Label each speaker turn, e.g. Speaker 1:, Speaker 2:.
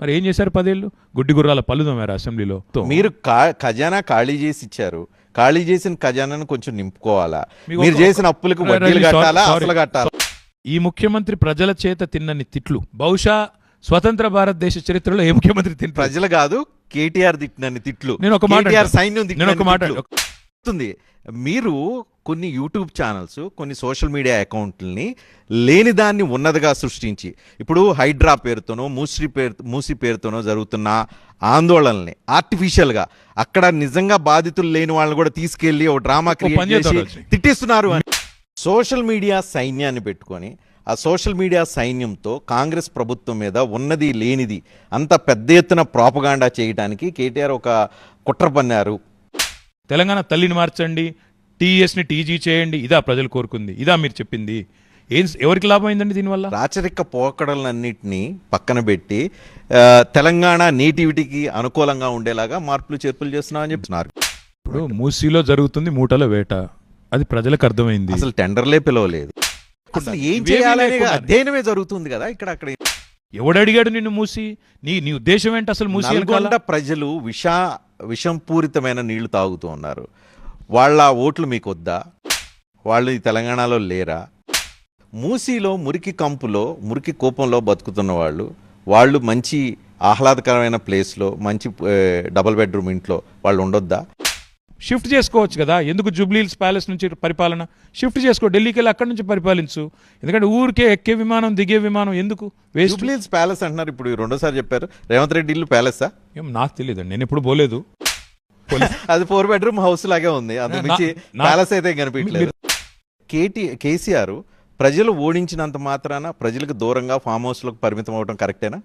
Speaker 1: మరి ఏం చేశారు పదేళ్ళు? గుడ్డి గుర్రాల పళ్ళు తోమారు అసెంబ్లీలో.
Speaker 2: మీరు ఖజానా ఖాళీ చేసి ఇచ్చారు. ఖాళీ చేసిన ఖజానాను కొంచెం నింపుకోవాలా? మీరు చేసిన అప్పులకు
Speaker 1: ర-
Speaker 2: వడ్డీలు
Speaker 1: రజనీ,
Speaker 2: కట్టాలా?
Speaker 1: sorry,
Speaker 2: అసలు కట్టాలా?
Speaker 1: ఈ ముఖ్యమంత్రి ప్రజల చేత తిన్నని తిట్లు. బహుశా స్వతంత్ర భారతదేశ చరిత్రలో ఏ ముఖ్యమంత్రి తింటారు
Speaker 2: ప్రజలు కాదు కేటీఆర్ తిట్టినన్ని తిట్లు.
Speaker 1: నేను ఒక మాట.
Speaker 2: సైన్యం
Speaker 1: నేను ఒక మాట
Speaker 2: వస్తుంది మీరు కొన్ని యూట్యూబ్ ఛానల్స్ కొన్ని సోషల్ మీడియా అకౌంట్లని లేని దాన్ని ఉన్నదిగా సృష్టించి ఇప్పుడు హైడ్రా పేరుతోనో మూసి పేరు మూసి పేరుతోనో జరుగుతున్న ఆందోళనల్ని ఆర్టిఫిషియల్గా అక్కడ నిజంగా బాధితులు లేని వాళ్ళని కూడా తీసుకెళ్ళి ఒక డ్రామా క్రియేట్ చేసి. తిట్టిస్తున్నారు అని. సోషల్ మీడియా సైన్యాన్ని పెట్టుకొని ఆ సోషల్ మీడియా సైన్యంతో కాంగ్రెస్ ప్రభుత్వం మీద ఉన్నది లేనిది అంత పెద్ద ఎత్తున ప్రాపగాండా చేయడానికి కేటీఆర్ ఒక కుట్ర పన్నారు.
Speaker 1: తెలంగాణ తల్లిని మార్చండి టీఎస్ని టీజీ చేయండి ఇదా ప్రజలు కోరుకుంది. ఇదా మీరు చెప్పింది. ఏం ఎవరికి లాభం అయిందండి దీనివల్ల?
Speaker 2: రాచరిక పోకడలన్నింటినీ పక్కన పెట్టి తెలంగాణ నేటివిటీకి అనుకూలంగా ఉండేలాగా మార్పులు చేర్పులు చేస్తున్నామని చెప్తున్నారు.
Speaker 1: ఇప్పుడు మూసీలో జరుగుతుంది మూటల వేట. అది ప్రజలకు అర్థమైంది.
Speaker 2: అసలు టెండర్లే పిలవలేదు. అసలు ఏం చేయాలనే. అధ్యయనమే జరుగుతుంది కదా ఇక్కడ అక్కడ
Speaker 1: ఎవడు అడిగాడు నిన్ను మూసి? నీ నీ ఉద్దేశం ఏంటి అసలు మూసి
Speaker 2: నల్గొండ ప్రజలు విష విషంపూరితమైన నీళ్ళు తాగుతూ ఉన్నారు. వాళ్ళ ఓట్లు మీకు వద్దా వాళ్ళు ఈ తెలంగాణలో లేరా? మూసీలో మురికి కంపులో మురికి కోపంలో బతుకుతున్న వాళ్ళు వాళ్ళు మంచి ఆహ్లాదకరమైన ప్లేస్లో మంచి డబల్ బెడ్రూమ్ ఇంట్లో వాళ్ళు ఉండొద్దా?
Speaker 1: షిఫ్ట్ చేసుకోవచ్చు కదా. ఎందుకు జూబ్లీహిల్స్ ప్యాలెస్ నుంచి పరిపాలన? షిఫ్ట్ చేసుకో ఢిల్లీకి వెళ్ళి అక్కడి నుంచి పరిపాలించు. ఎందుకంటే ఊరికే ఎక్కే విమానం దిగే విమానం ఎందుకు? వేస్ట్
Speaker 2: జూబ్లీహిల్స్ ప్యాలెస్ అంటున్నారు. ఇప్పుడు ఈ రెండోసారి చెప్పారు. రేవంత్ రెడ్డి ఇల్లు ప్యాలెసా?
Speaker 1: ఏం నాకు తెలియదు నేను ఎప్పుడు పోలేదు.
Speaker 2: అది ఫోర్ బెడ్రూమ్ హౌస్ లాగే ఉంది. మించి
Speaker 1: నా-
Speaker 2: ప్యాలెస్ అయితే కనిపించలేదు కేటీ కేసీఆర్ ప్రజలు ఓడించినంత మాత్రాన ప్రజలకు దూరంగా ఫామ్ హౌస్లకు పరిమితం అవడం కరెక్టేనా?